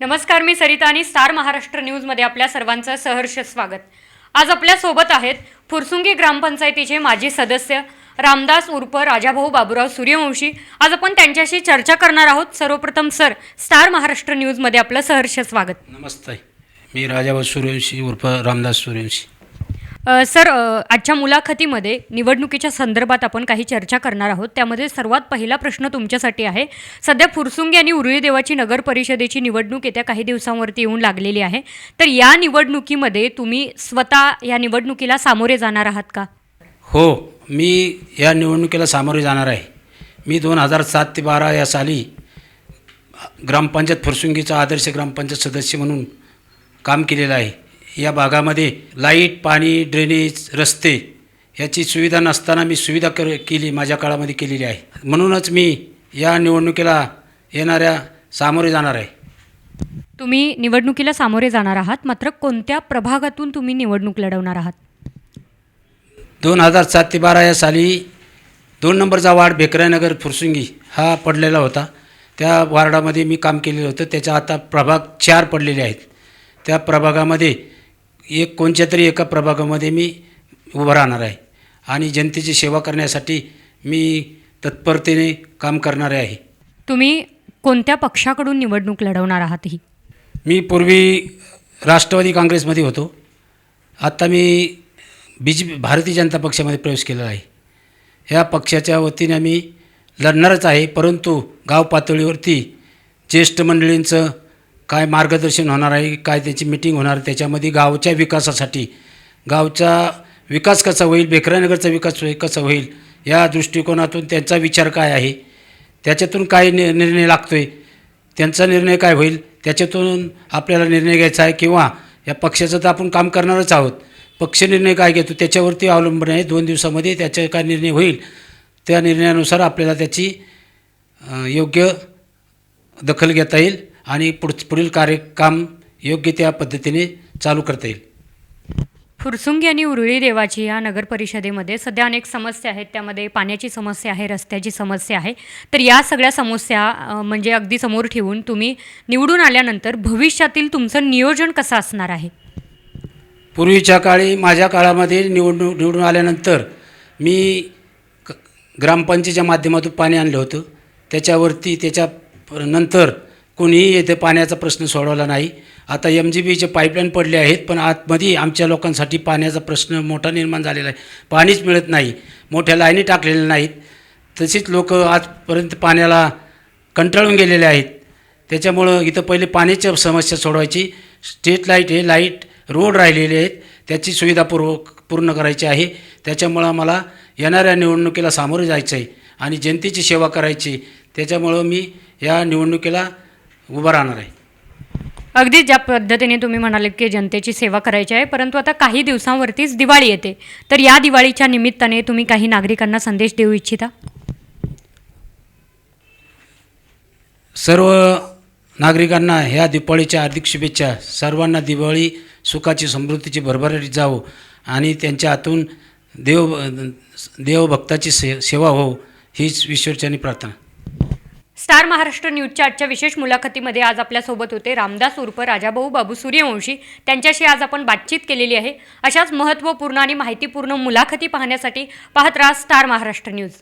नमस्कार मी सरिता आणि स्टार महाराष्ट्र न्यूजमध्ये आपल्या सर्वांचं सहर्ष स्वागत. आज आपल्यासोबत आहेत फुरसुंगी ग्रामपंचायतीचे माजी सदस्य रामदास उर्फ राजाभाऊ बाबूराव सूर्यवंशी. आज आपण त्यांच्याशी चर्चा करणार आहोत. सर्वप्रथम सर स्टार महाराष्ट्र न्यूजमध्ये आपलं सहर्ष स्वागत. नमस्ते. मी राजाभाऊ सूर्यवंशी उर्फ रामदास सूर्यवंशी. सर आजच्या मुलाखतीमध्ये निवडणुकीच्या संदर्भात आपण काही चर्चा करणार आहोत. त्यामध्ये सर्वात पहिला प्रश्न तुमच्यासाठी आहे. सध्या फुरसुंगी आणि उरुळी देवाची नगर परिषदेची निवडणूक येत्या काही दिवसांवरती येऊन लागलेली आहे. तर या निवडणुकीमध्ये तुम्ही स्वतः या निवडणुकीला सामोरे जाणार आहात का? हो मी या निवडणुकीला सामोरे जाणार आहे. मी दोन हजार सात ते बारा या साली ग्रामपंचायत फुरसुंगीचा आदर्श ग्रामपंचायत सदस्य म्हणून काम केलेलं आहे. या भागामध्ये लाइट पाणी ड्रेनेज रस्ते याची सुविधा नसताना मी सुविधा कर केली माझ्या काळामध्ये केलेली आहे. म्हणूनच मी या निवडणुकीला येणाऱ्या सामोरे जाणार आहे. तुम्ही निवडणुकीला सामोरे जाणार आहात मात्र कोणत्या प्रभागातून तुम्ही निवडणूक लढवणार आहात? दोन हजार सात ते बारा या साली दोन नंबरचा वार्ड भेकरानगर फुरसुंगी हा पडलेला होता. त्या वार्डामध्ये मी काम केलेलं होतं. त्याच्या आता प्रभाग चार पडलेले आहेत. त्या प्रभागामध्ये एक कोणत्या तरी एका प्रभागामध्ये मी उभं राहणार आहे. आणि जनतेची सेवा करण्यासाठी मी तत्परतेने काम करणारे आहे. तुम्ही कोणत्या पक्षाकडून निवडणूक लढवणार आहात ही? मी पूर्वी राष्ट्रवादी काँग्रेसमध्ये होतो. आत्ता मी बी जे भारतीय जनता पक्षामध्ये प्रवेश केलेला आहे. ह्या पक्षाच्या वतीने मी लढणारच आहे परंतु गाव पातळीवरती ज्येष्ठ मंडळींचं काय मार्गदर्शन होणार आहे काय त्याची मिटिंग होणार त्याच्यामध्ये गावच्या विकासासाठी गावचा विकास कसा होईल बेकरानगरचा विकास कसा होईल या दृष्टिकोनातून त्यांचा विचार काय आहे त्याच्यातून काय नि निर्णय लागतो आहे त्यांचा निर्णय काय होईल त्याच्यातून आपल्याला निर्णय घ्यायचा आहे किंवा या पक्षाचं तर आपण काम करणारच आहोत पक्ष निर्णय काय घेतो त्याच्यावरती अवलंबून आहे दोन दिवसामध्ये त्याचा काय निर्णय होईल त्या निर्णयानुसार आपल्याला त्याची योग्य दखल घेता येईल. आणि पुढ पुढील कार्यकाम योग्य त्या पद्धतीने चालू करता येईल. फुरसुंगी आणि उरुळी देवाची या नगर परिषदेमध्ये सध्या अनेक समस्या आहेत. त्यामध्ये पाण्याची समस्या आहे रस्त्याची समस्या आहे. तर या सगळ्या समस्या म्हणजे अगदी समोर ठेवून तुम्ही निवडून आल्यानंतर भविष्यातील तुमचं नियोजन कसं असणार आहे? पूर्वीच्या काळी माझ्या काळामध्ये निवडणूक निवडून आल्यानंतर मी ग्रामपंचायतीच्या माध्यमातून पाणी आणलं होतं. त्याच्यावरती त्याच्या नंतर कोणीही येथे पाण्याचा प्रश्न सोडवला नाही. आता एम जी बीचे पाईपलाईन पडले आहेत पण आतमध्ये आमच्या लोकांसाठी पाण्याचा प्रश्न मोठा निर्माण झालेला आहे. पाणीच मिळत नाही. मोठ्या लाईनी टाकलेल्या नाहीत. तशीच लोक आजपर्यंत पाण्याला कंटाळून गेलेले आहेत. त्याच्यामुळं इथं पहिले पाण्याच्या समस्या सोडवायची. स्ट्रीट लाइट हे लाइट रोड राहिलेले आहेत. त्याची सुविधा पूर्व पूर्ण करायची आहे. त्याच्यामुळं मला येणाऱ्या निवडणुकीला सामोरे जायचं आहे आणि जनतेची सेवा करायची. त्याच्यामुळं मी या निवडणुकीला उभं राहणार आहे. अगदी ज्या पद्धतीने तुम्ही म्हणाले की जनतेची सेवा करायची आहे परंतु आता काही दिवसांवरतीच दिवाळी येते. तर या दिवाळीच्या निमित्ताने तुम्ही काही नागरिकांना संदेश देऊ इच्छिता? सर्व नागरिकांना ह्या दिवाळीच्या हार्दिक शुभेच्छा. सर्वांना दिवाळी सुखाची समृद्धीची भरभराटी जावो आणि त्यांच्या हातून देव देवभक्ताची से सेवा हो हीच ईश्वरच्यानी प्रार्थना. स्टार महाराष्ट्र न्यूजच्या आजच्या विशेष मुलाखतीमध्ये आज आपल्यासोबत होते रामदास उर्फ राजाभाऊ बाबू सूर्यवंशी. त्यांच्याशी आज आपण बातचीत केलेली आहे. अशाच महत्त्वपूर्ण आणि माहितीपूर्ण मुलाखती पाहण्यासाठी पाहत राहा स्टार महाराष्ट्र न्यूज.